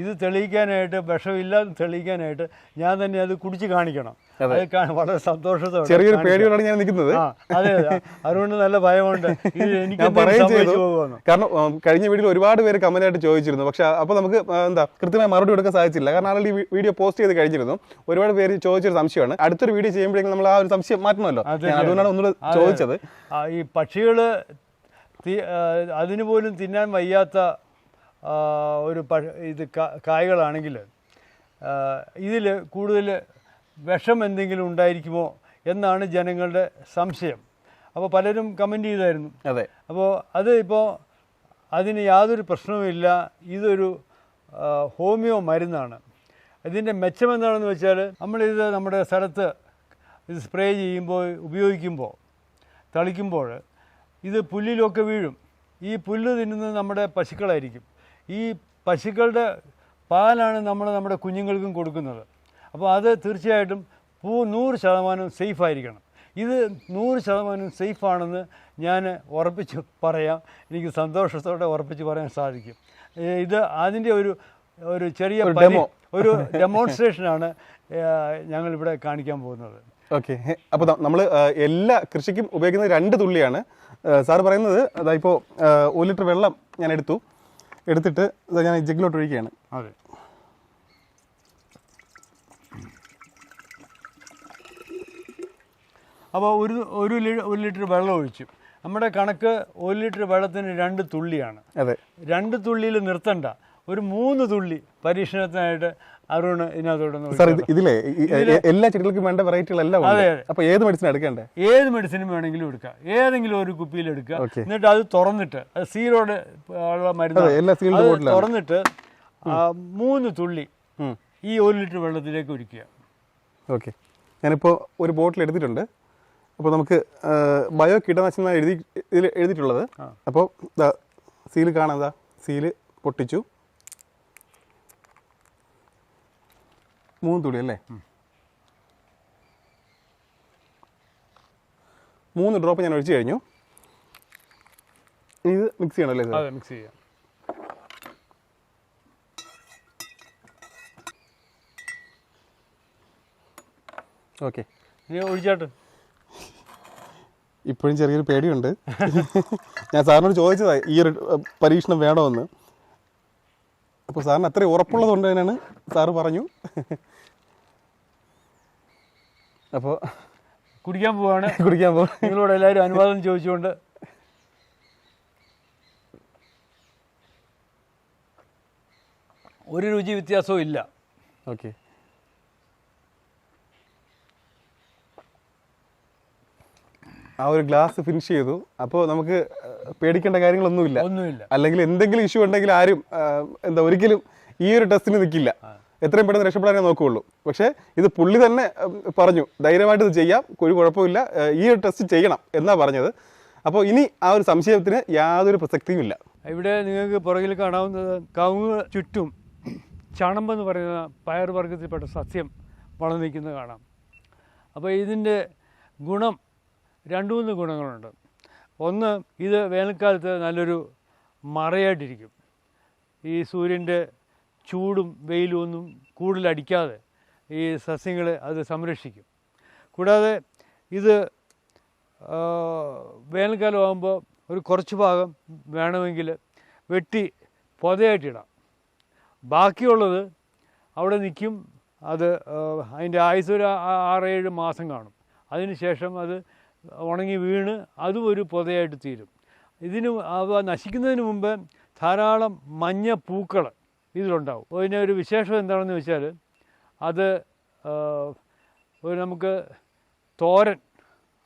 Speaker 1: ഇത് തെളിയിക്കാനായിട്ട് വിഷമില്ലാതെ തെളിയിക്കാനായിട്ട് ഞാൻ തന്നെ അത് കുടിച്ച് കാണിക്കണം. അത്. വളരെ സന്തോഷത്തോടെ
Speaker 2: ചെറിയൊരു. പേടിയോടാണ് ഞാൻ നിൽക്കുന്നത്.
Speaker 1: അതെ അതെ. അതുകൊണ്ട് നല്ല ഭയമുണ്ട്. എനിക്ക്
Speaker 2: കാരണം കഴിഞ്ഞ വീഡിയോയിൽ ഒരുപാട് പേര് കമന്റ് ആയിട്ട് ചോദിച്ചിരുന്നു. പക്ഷെ അപ്പൊ നമുക്ക് എന്താ കൃത്യമായി മറുപടി കൊടുക്കാൻ സാധിച്ചില്ല. കാരണം ആളുടെ വീഡിയോ പോസ്റ്റ് ചെയ്ത് കഴിഞ്ഞിരുന്നു. ഒരുപാട് പേര് ചോദിച്ചൊരു സംശയമാണ്. അടുത്തൊരു വീഡിയോ ചെയ്യുമ്പോഴേക്കും നമ്മൾ ആ ഒരു സംശയം മാറ്റണമല്ലോ. അതുകൊണ്ടാണ് ഒന്നുകൂടെ ചോദിച്ചത്.
Speaker 1: ഈ പക്ഷികൾ അതിന് പോലും തിന്നാൻ വയ്യാത്ത ഒരു പ ഇത് കായ്കളാണെങ്കിൽ ഇതിൽ കൂടുതൽ വിഷം എന്തെങ്കിലും ഉണ്ടായിരിക്കുമോ എന്നാണ് ജനങ്ങളുടെ സംശയം. അപ്പോൾ പലരും കമന്റ് ചെയ്തായിരുന്നു.
Speaker 2: അതെ.
Speaker 1: അപ്പോൾ അത് ഇപ്പോൾ അതിന് യാതൊരു പ്രശ്നവുമില്ല. ഇതൊരു ഹോമിയോ മരുന്നാണ്. ഇതിന്റെ മെച്ചം എന്താണെന്ന് വെച്ചാൽ നമ്മളിത് നമ്മുടെ സ്ഥലത്ത് ഇത് സ്പ്രേ ചെയ്യുമ്പോൾ ഉപയോഗിക്കുമ്പോൾ തളിക്കുമ്പോൾ ഇത് പുല്ലിലൊക്കെ വീഴും. ഈ പുല്ല് തിന്നുന്നത് നമ്മുടെ പശുക്കളായിരിക്കും. ഈ പശുക്കളുടെ പാലാണ് നമ്മൾ നമ്മുടെ കുഞ്ഞുങ്ങൾക്കും കൊടുക്കുന്നത്. അപ്പോൾ അത് തീർച്ചയായിട്ടും പൂ നൂറ് ശതമാനം സേഫ് ആയിരിക്കണം. ഇത് നൂറ് ശതമാനം സേഫാണെന്ന് ഞാൻ ഉറപ്പിച്ച് പറയാം. എനിക്ക് സന്തോഷത്തോടെ ഉറപ്പിച്ച് പറയാൻ സാധിക്കും. ഇത് അതിന്റെ ഒരു ഒരു ചെറിയ
Speaker 2: ഡെമോ.
Speaker 1: ഒരു ഡെമോൺസ്ട്രേഷനാണ് ഞങ്ങളിവിടെ കാണിക്കാൻ പോകുന്നത്.
Speaker 2: ഓക്കെ. അപ്പോൾ നമ്മൾ എല്ലാ കൃഷിക്കും ഉപയോഗിക്കുന്ന രണ്ട് തുള്ളിയാണ്. സാർ പറയുന്നത് അതായത് ഇപ്പോൾ ഒരു ലിറ്റർ വെള്ളം ഞാൻ എടുത്തു. എടുത്തിട്ട് ഇതാ ഞാൻ ജഗ്ഗിലോട്ട് ഒഴിക്കുകയാണ്
Speaker 1: അതെ. അപ്പോൾ ഒരു ഒരു ഒരു ലിറ്റർ വെള്ളം ഒഴിച്ചു. നമ്മുടെ കണക്ക് ഒരു ലിറ്റർ വെള്ളത്തിന് രണ്ട് തുള്ളിയാണ്.
Speaker 2: അതെ.
Speaker 1: രണ്ട് തുള്ളിയിൽ നിർത്തണ്ട. ഒരു മൂന്ന് തുള്ളി പരീക്ഷണത്തിനായിട്ട് അരുണ് ഇതിനകത്തോടൊന്ന്
Speaker 2: സാർ ഇതിലെ എല്ലാ ചെടികൾക്കും വേണ്ട വെറൈറ്റികളെല്ലാം
Speaker 1: അതെ,
Speaker 2: അപ്പൊ ഏത് മെഡിസിൻ എടുക്കണ്ടേ?
Speaker 1: ഏത് മെഡിസിനും വേണമെങ്കിലും എടുക്കാം. ഏതെങ്കിലും ഒരു കുപ്പിയിൽ എടുക്കുക. എന്നിട്ട് അത് തുറന്നിട്ട് അത് സീറോഡ് ഉള്ള മരുന്ന് തുറന്നിട്ട് മൂന്ന് തുള്ളി ഈ ഒരു ലിറ്റർ വെള്ളത്തിലേക്ക് ഒഴിക്കുക.
Speaker 2: ഓക്കെ. ഞാനിപ്പോൾ ഒരു ബോട്ടിൽ എടുത്തിട്ടുണ്ട്. അപ്പോൾ നമുക്ക് ബയോ കീടനാശിനി എഴുതി ഇതിൽ എഴുതിയിട്ടുള്ളത്. അപ്പോൾ സീൽ കാണാതാ സീൽ പൊട്ടിച്ചു. മൂന്ന് തുള്ളി അല്ലേ? മൂന്ന് ഡ്രോപ്പ് ഞാൻ ഒഴിച്ചു കഴിഞ്ഞു. ഇത് മിക്സ് ചെയ്യണം അല്ലേ സാർ
Speaker 1: അതെ മിക്സ് ചെയ്യാം.
Speaker 2: ഓക്കെ.
Speaker 1: ഒഴിച്ചാട്ട്.
Speaker 2: ഇപ്പോഴും ചെറിയൊരു പേടിയുണ്ട്. ഞാൻ സാറിനോട് ചോദിച്ചതായി ഈ ഒരു പരീക്ഷണം വേണമെന്ന് അപ്പോൾ സാറിന് അത്രയും ഉറപ്പുള്ളത് കൊണ്ട് തന്നെയാണ് സാറ് പറഞ്ഞു. അപ്പോൾ
Speaker 1: കുടിക്കാൻ പോവാണ്.
Speaker 2: കുടിക്കാൻ പോവാണ്.
Speaker 1: നിങ്ങളോട് എല്ലാവരും അനുവാദം ചോദിച്ചുകൊണ്ട്. ഒരു രുചി വ്യത്യാസവും ഇല്ല.
Speaker 2: ഓക്കെ. ആ ഒരു ഗ്ലാസ് ഫിനിഷ് ചെയ്തു. അപ്പോൾ നമുക്ക് പേടിക്കേണ്ട കാര്യങ്ങളൊന്നുമില്ല.
Speaker 1: ഒന്നുമില്ല.
Speaker 2: അല്ലെങ്കിൽ എന്തെങ്കിലും ഇഷ്യൂ ഉണ്ടെങ്കിൽ ആരും എന്താ ഒരിക്കലും ഈ ഒരു ടെസ്റ്റിന് നിൽക്കില്ല എത്രയും പെട്ടെന്ന് രക്ഷപ്പെടാനേ നോക്കുകയുള്ളൂ. പക്ഷേ ഇത് പുള്ളി തന്നെ പറഞ്ഞു. ധൈര്യമായിട്ട് ഇത് ചെയ്യാം. ഒരു കുഴപ്പമില്ല. ഈ ഒരു ടെസ്റ്റ് ചെയ്യണം എന്നാ പറഞ്ഞത്. അപ്പോൾ ഇനി ആ ഒരു സംശയത്തിന് യാതൊരു പ്രസക്തിയും ഇല്ല
Speaker 1: ഇവിടെ നിങ്ങൾക്ക് പുറകിൽ കാണാവുന്നത് കവുങ്ങ് ചുറ്റും ചണമ്പെന്ന് പറയുന്ന പയർ വർഗത്തിൽപ്പെട്ട സസ്യം വളർന്നു നിൽക്കുന്നത് കാണാം. അപ്പോൾ ഇതിന്റെ ഗുണം രണ്ട് മൂന്ന് ഗുണങ്ങളുണ്ട്. ഒന്ന് ഇത് വേനൽക്കാലത്ത് നല്ലൊരു മറയായിട്ടിരിക്കും. ഈ സൂര്യന്റെ ചൂടും വെയിലും ഒന്നും കൂടുതലടിക്കാതെ ഈ സസ്യങ്ങളെ അത് സംരക്ഷിക്കും. കൂടാതെ ഇത് ആ, വേനൽക്കാലം ആകുമ്പോൾ ഒരു കുറച്ച് ഭാഗം വേണമെങ്കിൽ വെട്ടി പൊതയായിട്ടിടാം. ബാക്കിയുള്ളത് അവിടെ നിൽക്കും അത് അതിന്റെ ആയുസ് ഒരു ആറേഴ് മാസം കാണും. അതിന് ശേഷം അത് ഉണങ്ങി വീണ് അതും ഒരു പൊതയായിട്ട് തീരും. ഇതിന് അവ നശിക്കുന്നതിന് മുമ്പ് ധാരാളം മഞ്ഞ പൂക്കൾ ഇതിലുണ്ടാവും. അതിന്റെ ഒരു വിശേഷം എന്താണെന്ന് വെച്ചാൽ അത് ഒരു നമുക്ക് തോരൻ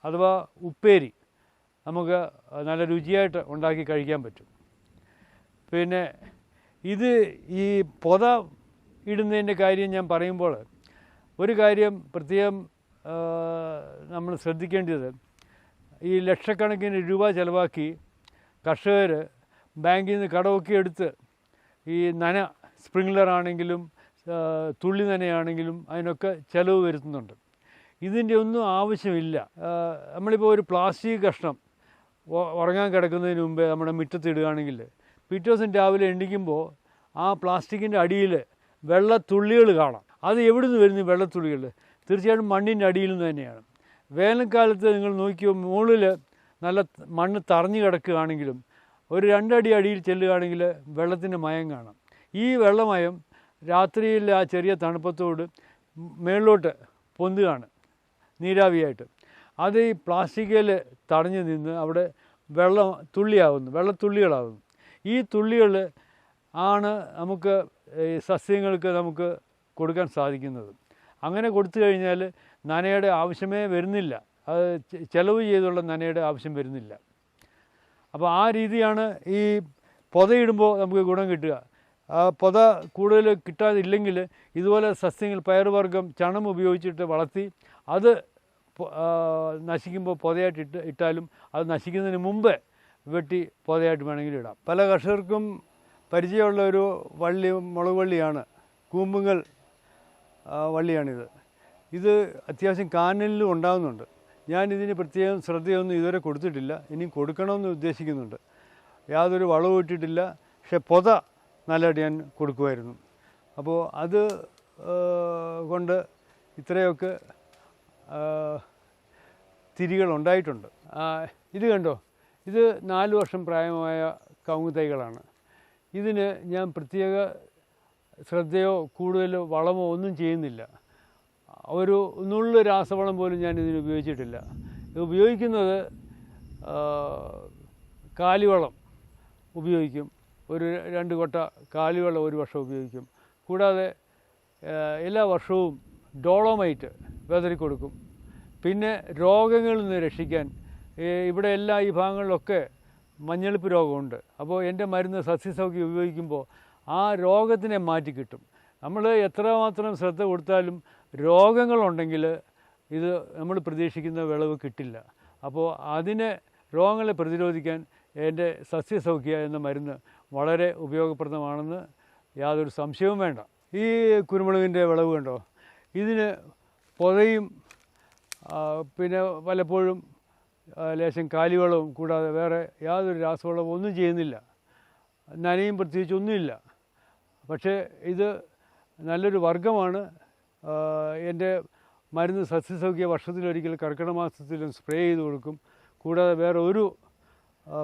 Speaker 1: അഥവാ ഉപ്പേരി നമുക്ക് നല്ല രുചിയായിട്ട് ഉണ്ടാക്കി കഴിക്കാൻ പറ്റും. പിന്നെ ഇത് ഈ പൊത ഇടുന്നതിന്റെ കാര്യം ഞാൻ പറയുമ്പോൾ ഒരു കാര്യം പ്രത്യേകം നമ്മൾ ശ്രദ്ധിക്കേണ്ടത് ഈ ലക്ഷക്കണക്കിന് രൂപ ചിലവാക്കി കർഷകർ ബാങ്കിൽ നിന്ന് കടമൊക്കെ എടുത്ത് ഈ നന സ്പ്രിംഗ്ലർ ആണെങ്കിലും തുള്ളി നനയാണെങ്കിലും അതിനൊക്കെ ചിലവ് വരുത്തുന്നുണ്ട്. ഇതിന്റെ ഒന്നും ആവശ്യമില്ല. നമ്മളിപ്പോൾ ഒരു പ്ലാസ്റ്റിക് കഷ്ണം ഉറങ്ങാൻ കിടക്കുന്നതിന് മുമ്പേ നമ്മുടെ മുറ്റത്തിടുകയാണെങ്കിൽ പിറ്റേ ദിവസം രാവിലെ എണ്ണിക്കുമ്പോൾ ആ പ്ലാസ്റ്റിക്കിന്റെ അടിയിൽ വെള്ളത്തുള്ളികൾ കാണാം. അത് എവിടെ നിന്ന് വരുന്നു വെള്ളത്തുള്ളികൾ തീർച്ചയായിട്ടും മണ്ണിന്റെ അടിയിൽ നിന്ന് തന്നെയാണ്. വേനൽക്കാലത്ത് നിങ്ങൾ നോക്കിയോ മുകളിൽ നല്ല മണ്ണ് തറഞ്ഞു കിടക്കുകയാണെങ്കിലും ഒരു രണ്ടടി അടിയിൽ ചെല്ലുകയാണെങ്കിൽ വെള്ളത്തിന്റെ മയം കാണാം. ഈ വെള്ളമയം രാത്രിയിൽ ആ ചെറിയ തണുപ്പത്തോട് മേളിലോട്ട് പൊന്തുകയാണ് നീരാവിയായിട്ട്. അത് ഈ പ്ലാസ്റ്റിക്കിൽ തടഞ്ഞു നിന്ന് അവിടെ വെള്ളം തുള്ളിയാവുന്നു വെള്ളത്തുള്ളികളാവുന്നു. ഈ തുള്ളികൾ ആണ് നമുക്ക് സസ്യങ്ങൾക്ക് നമുക്ക് കൊടുക്കാൻ സാധിക്കുന്നത്. അങ്ങനെ കൊടുത്തു കഴിഞ്ഞാൽ നനയുടെ ആവശ്യമേ വരുന്നില്ല. അത് ചെലവ് ചെയ്തുള്ള നനയുടെ ആവശ്യം വരുന്നില്ല. അപ്പോൾ ആ രീതിയാണ് ഈ പൊതയിടുമ്പോൾ നമുക്ക് ഗുണം കിട്ടുക. പൊത കൂടുതൽ കിട്ടാതില്ലെങ്കിൽ ഇതുപോലെ സസ്യങ്ങൾ പയറുവർഗം ചണം ഉപയോഗിച്ചിട്ട് വളർത്തി അത് നശിക്കുമ്പോൾ പൊതയായിട്ട് ഇട്ട് ഇട്ടാലും അത് നശിക്കുന്നതിന് മുമ്പ് വെട്ടി പൊതയായിട്ട് വേണമെങ്കിൽ ഇടാം. പല കർഷകർക്കും പരിചയമുള്ള ഒരു വള്ളി മുളക് വള്ളിയാണ്. ആ, വള്ളിയാണിത്. ഇത് അത്യാവശ്യം കാനലിലും ഉണ്ടാകുന്നുണ്ട് ഞാൻ ഇതിന് പ്രത്യേകം ശ്രദ്ധയൊന്നും ഇതുവരെ കൊടുത്തിട്ടില്ല. ഇനിയും കൊടുക്കണമെന്ന് ഉദ്ദേശിക്കുന്നുണ്ട്. യാതൊരു വളവും ഇട്ടിട്ടില്ല. പക്ഷെ പൊത നല്ലതായിട്ട് ഞാൻ കൊടുക്കുമായിരുന്നു. അപ്പോൾ അത് കൊണ്ട് ഇത്രയൊക്കെ തിരികൾ ഉണ്ടായിട്ടുണ്ട്. ഇത് കണ്ടോ? ഇത് നാല് വർഷം പ്രായമായ കവുങ്ങ് തൈകളാണ്. ഇതിന് ഞാൻ പ്രത്യേക ശ്രദ്ധയോ കൂടുതൽ വളമോ ഒന്നും ചെയ്യുന്നില്ല. ഒരു നുള്ളു രാസവളം പോലും ഞാൻ ഇതിന് ഉപയോഗിച്ചിട്ടില്ല. ഇത് ഉപയോഗിക്കുന്നത് കാലിവളം ഉപയോഗിക്കും. ഒരു രണ്ട് കൊട്ട കാലിവളം ഒരു വർഷം ഉപയോഗിക്കും. കൂടാതെ എല്ലാ വർഷവും ഡോളോമൈറ്റ് വെതറി കൊടുക്കും. പിന്നെ രോഗങ്ങളിൽ നിന്ന് രക്ഷിക്കാൻ ഇവിടെ എല്ലാ ഈ ഭാഗങ്ങളിലൊക്കെ മഞ്ഞളിപ്പ് രോഗമുണ്ട്. അപ്പോൾ എന്റെ മരുന്ന് സസ്യസൗഖ്യം ഉപയോഗിക്കുമ്പോൾ ആ രോഗത്തിനെ മാറ്റി കിട്ടും. നമ്മൾ എത്രമാത്രം ശ്രദ്ധ കൊടുത്താലും രോഗങ്ങളുണ്ടെങ്കിൽ ഇത് നമ്മൾ പ്രതീക്ഷിക്കുന്ന വിളവ് കിട്ടില്ല. അപ്പോൾ അതിനെ രോഗങ്ങളെ പ്രതിരോധിക്കാൻ എന്റെ സസ്യസൗഖ്യ എന്ന മരുന്ന് വളരെ ഉപയോഗപ്രദമാണെന്ന് യാതൊരു സംശയവും വേണ്ട. ഈ കുരുമുളകിന്റെ വിളവ് കണ്ടോ? ഇതിന് പൊതയും പിന്നെ പലപ്പോഴും ലേശം കാലിവളവും കൂടാതെ വേറെ യാതൊരു രാസവളവും ഒന്നും ചെയ്യുന്നില്ല. നനയും പ്രത്യേകിച്ച് ഒന്നുമില്ല. പക്ഷേ ഇത് നല്ലൊരു വർഗമാണ് എന്റെ മരുന്ന് സസ്യസൗഖ്യ വർഷത്തിലൊരിക്കൽ കർക്കിടക മാസത്തിലും സ്പ്രേ ചെയ്ത് കൊടുക്കും. കൂടാതെ വേറെ ഒരു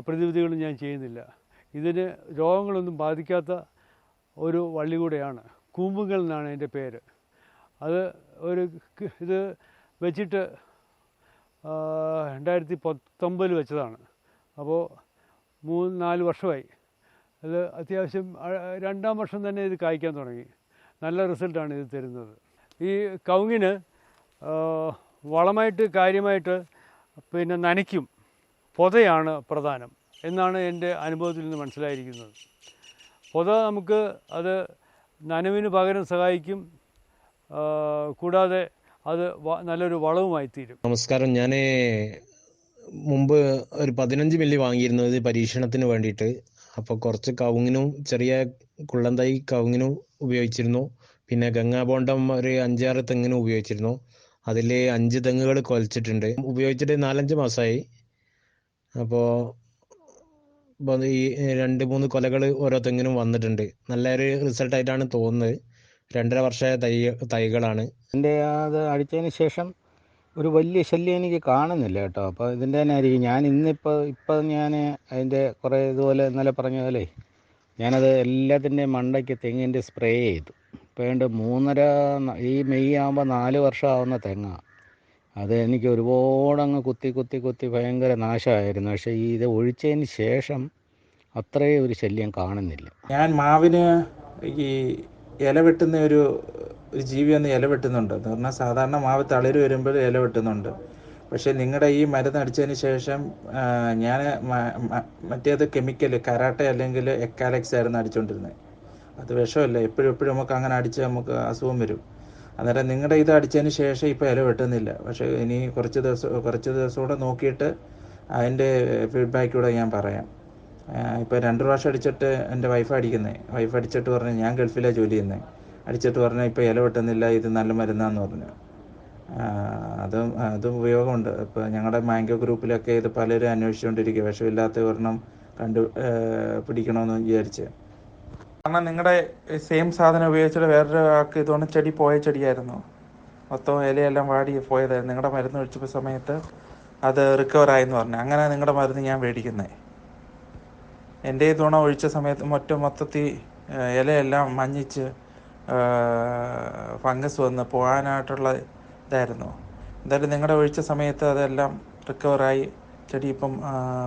Speaker 1: പ്രതിവിധികളും ഞാൻ ചെയ്യുന്നില്ല. ഇതിന് രോഗങ്ങളൊന്നും ബാധിക്കാത്ത ഒരു വള്ളി കൂടെയാണ്. കൂമ്പുങ്കൽ എന്നാണ് എന്റെ പേര്. അത് ഒരു ഇത് വെച്ചിട്ട് രണ്ടായിരത്തി പത്തൊമ്പതിൽ വെച്ചതാണ്. അപ്പോൾ മൂന്ന് നാല് വർഷമായി. അത് അത്യാവശ്യം രണ്ടാം വർഷം തന്നെ ഇത് കായ്ക്കാൻ തുടങ്ങി. നല്ല റിസൾട്ടാണ് ഇത് തരുന്നത്. ഈ കവുങ്ങിന് വളമായിട്ട് കാര്യമായിട്ട് പിന്നെ നനയ്ക്കും പൊതയാണ് പ്രധാനം എന്നാണ് എന്റെ അനുഭവത്തിൽ നിന്ന് മനസ്സിലായിരിക്കുന്നത്. പൊത നമുക്ക് അത് നനവിന് പകരം സഹായിക്കും കൂടാതെ അത് നല്ലൊരു വളവുമായി തീരും
Speaker 3: നമസ്കാരം. ഞാൻ മുമ്പ് ഒരു പതിനഞ്ച് മില്ലി വാങ്ങിയിരുന്നത് പരീക്ഷണത്തിന് വേണ്ടിയിട്ട് അപ്പോൾ കുറച്ച് കവുങ്ങിനും ചെറിയ കുള്ളന്തൈ കവുങ്ങിനും ഉപയോഗിച്ചിരുന്നു. പിന്നെ ഗംഗാബോണ്ടം ഒരു അഞ്ചാറ് തെങ്ങിനും ഉപയോഗിച്ചിരുന്നു. അതിൽ അഞ്ച് തെങ്ങുകൾ കൊലച്ചിട്ടുണ്ട്. ഉപയോഗിച്ചിട്ട് നാലഞ്ച് മാസമായി അപ്പോൾ ഈ രണ്ട് മൂന്ന് കൊലകൾ ഓരോ തെങ്ങിനും വന്നിട്ടുണ്ട്. നല്ലൊരു റിസൾട്ടായിട്ടാണ് തോന്നുന്നത്. രണ്ടര വർഷമായ തൈ തൈകളാണ്.
Speaker 4: എന്റെ അത് അടിച്ചതിന് ശേഷം ഒരു വലിയ ശല്യം എനിക്ക് കാണുന്നില്ല കേട്ടോ. അപ്പോൾ ഇതിന്റെ തന്നെ ആയിരിക്കും. ഞാൻ ഇന്നിപ്പോൾ ഇപ്പം ഞാൻ അതിന്റെ കുറേ ഇതുപോലെ ഇന്നലെ പറഞ്ഞ പോലെ ഞാനത് എല്ലാത്തിന്റെയും മണ്ടയ്ക്ക് തെങ്ങിന്റെ സ്പ്രേ ചെയ്തു. ഇപ്പോൾ വേണ്ട മൂന്നര ഈ മെയ് ആകുമ്പോൾ നാല് വർഷം ആവുന്ന തെങ്ങാണ് അത് എനിക്ക് ഒരുപാട് അങ്ങ് കുത്തി കുത്തി കുത്തി ഭയങ്കര നാശമായിരുന്നു. പക്ഷേ ഈ ഇത് ഒഴിച്ചതിന് ശേഷം അത്രയും ഒരു ശല്യം കാണുന്നില്ല.
Speaker 5: ഞാൻ മാവിന് ഈ ഇല വെട്ടുന്ന ഒരു ഒരു ജീവി ഒന്ന് ഇല വെട്ടുന്നുണ്ട്. എന്ന് പറഞ്ഞാൽ സാധാരണ മാവ് തളിര് വരുമ്പോൾ ഇല വെട്ടുന്നുണ്ട്. പക്ഷേ നിങ്ങളുടെ ഈ മരുന്ന് അടിച്ചതിന് ശേഷം ഞാൻ മറ്റേത് കെമിക്കൽ കരാട്ടെ അല്ലെങ്കിൽ എക്കാലക്സ് ആയിരുന്നു അടിച്ചുകൊണ്ടിരുന്നത് അത് വിഷമല്ല. എപ്പോഴും എപ്പോഴും നമുക്ക് അങ്ങനെ അടിച്ച് നമുക്ക് അസുഖം വരും. അന്നേരം നിങ്ങളുടെ ഇത് അടിച്ചതിന് ശേഷം ഇപ്പോൾ ഇല വെട്ടുന്നില്ല. പക്ഷേ ഇനി കുറച്ച് ദിവസം കുറച്ച് ദിവസം കൂടെ നോക്കിയിട്ട് അതിന്റെ ഫീഡ്ബാക്ക് കൂടെ ഞാൻ പറയാം. ഇപ്പോൾ രണ്ട് പ്രാവശ്യം അടിച്ചിട്ട് എന്റെ വൈഫ് അടിക്കുന്നത് വൈഫ് അടിച്ചിട്ട് പറഞ്ഞു ഞാൻ ഗൾഫിലാണ് ജോലി ചെയ്യുന്നത് അടിച്ചിട്ട് പറഞ്ഞു ഇപ്പോൾ ഇല വെട്ടുന്നില്ല ഇത് നല്ല മരുന്നാന്ന് പറഞ്ഞു. അതും അതും ഉപയോഗമുണ്ട്. ഇപ്പോൾ ഞങ്ങളുടെ മാംഗോ ഗ്രൂപ്പിലൊക്കെ ഇത് പലരും അന്വേഷിച്ചുകൊണ്ടിരിക്കുക വിഷമില്ലാത്ത ഒരെണ്ണം കണ്ടു പിടിക്കണമെന്ന് വിചാരിച്ച്. കാരണം നിങ്ങളുടെ സെയിം സാധനം ഉപയോഗിച്ചിട്ട് വേറൊരു ആൾക്ക് ഇതുകൊണ്ട് ചെടി പോയ ചെടിയായിരുന്നു. മൊത്തം ഇലയെല്ലാം വാടി പോയതായിരുന്നു. നിങ്ങളുടെ മരുന്ന് ഒഴിച്ചപ്പോൾ സമയത്ത് അത് റിക്കവർ ആയെന്ന് പറഞ്ഞു. അങ്ങനെ നിങ്ങളുടെ മരുന്ന് ഞാൻ മേടിക്കുന്നത് എന്റെ ഈ തുണ ഒഴിച്ച സമയത്ത് മൊറ്റ മൊത്തത്തിൽ ഇലയെല്ലാം മഞ്ഞിച്ച് ഫംഗസ് വന്ന് പോകാനായിട്ടുള്ള ഇതായിരുന്നു. എന്തായാലും നിങ്ങളുടെ ഒഴിച്ച സമയത്ത് അതെല്ലാം റിക്കവറായി ചെടി ഇപ്പം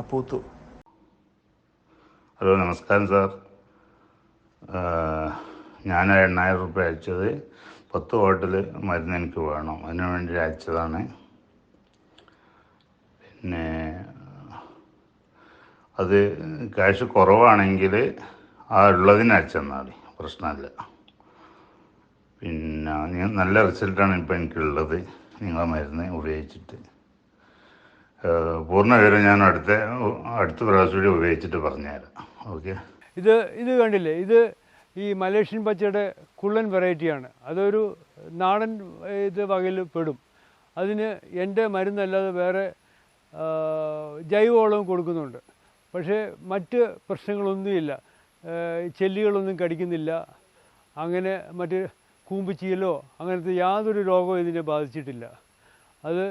Speaker 5: പൂത്തു.
Speaker 6: ഹലോ നമസ്കാരം സാർ. ഞാൻ എണ്ണായിരം റുപ്യ അയച്ചത്. പത്ത് ബോട്ടിൽ മരുന്ന് എനിക്ക് വേണം. അതിനു വേണ്ടി അയച്ചതാണ്. പിന്നെ അത് ക്യാഷ് കുറവാണെങ്കിൽ ആ ഉള്ളതിന് അയച്ചെന്നാൽ മതി പ്രശ്നമില്ല. പിന്നെ നല്ല റിസൾട്ടാണ് ഇപ്പോൾ എനിക്കുള്ളത് നിങ്ങളെ മരുന്ന് ഉപയോഗിച്ചിട്ട്. പൂർണ വിവരം ഞാൻ അടുത്ത അടുത്ത പ്രാവശ്യം കൂടി ഉപയോഗിച്ചിട്ട് പറഞ്ഞുതരാം. ഓക്കെ?
Speaker 1: ഇത് ഇത് കണ്ടില്ലേ? ഇത് ഈ മലേഷ്യൻ പച്ചയുടെ കുള്ളൻ വെറൈറ്റിയാണ്. അതൊരു നാടൻ ഇത് വകയിൽ പെടും. അതിന് എന്റെ മരുന്നല്ലാതെ വേറെ ജൈവവളവും കൊടുക്കുന്നുണ്ട്. പക്ഷേ മറ്റ് പ്രശ്നങ്ങളൊന്നുമില്ല. ചെല്ലികളൊന്നും കടിക്കുന്നില്ല. അങ്ങനെ മറ്റ് കൂമ്പിച്ചീലോ അങ്ങനത്തെ യാതൊരു രോഗവും ഇതിനെ ബാധിച്ചിട്ടില്ല. അത്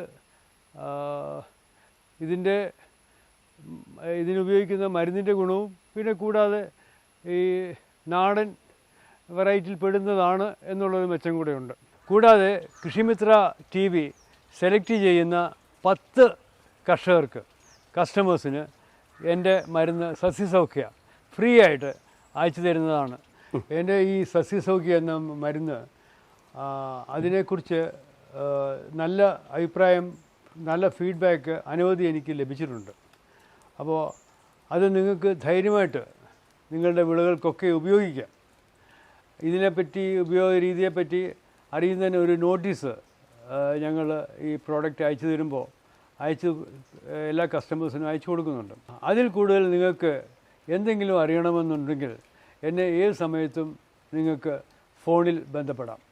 Speaker 1: ഇതിന്റെ ഇതിനുപയോഗിക്കുന്ന മരുന്നിന്റെ ഗുണവും പിന്നെ കൂടാതെ ഈ നാടൻ വെറൈറ്റിയിൽ പെടുന്നതാണ് എന്നുള്ളൊരു മെച്ചം കൂടെയുണ്ട്. കൂടാതെ കൃഷിമിത്ര ടി വി സെലക്ട് ചെയ്യുന്ന പത്ത് കർഷകർക്ക് കസ്റ്റമേഴ്സിന് എന്റെ മരുന്ന് സസ്യസൗഖ്യ ഫ്രീ ആയിട്ട് അയച്ചു തരുന്നതാണ്. എന്റെ ഈ സസ്യസൗഖ്യ എന്ന മരുന്ന് അതിനെക്കുറിച്ച് നല്ല അഭിപ്രായം നല്ല ഫീഡ്ബാക്ക് അനവധി എനിക്ക് ലഭിച്ചിട്ടുണ്ട്. അപ്പോൾ അത് നിങ്ങൾക്ക് ധൈര്യമായിട്ട് നിങ്ങളുടെ വിളകൾക്കൊക്കെ ഉപയോഗിക്കാം. ഇതിനെപ്പറ്റി ഉപയോഗ രീതിയെപ്പറ്റി അറിയുന്നതിന് ഒരു നോട്ടീസ് ഞങ്ങൾ ഈ പ്രോഡക്റ്റ് അയച്ചു തരുമ്പോൾ അയച്ചു എല്ലാ കസ്റ്റമേഴ്സിനും അയച്ചു കൊടുക്കുന്നുണ്ട്. അതിൽ കൂടുതൽ നിങ്ങൾക്ക് എന്തെങ്കിലും അറിയണമെന്നുണ്ടെങ്കിൽ എന്നെ ഏത് സമയത്തും നിങ്ങൾക്ക് ഫോണിൽ ബന്ധപ്പെടാം.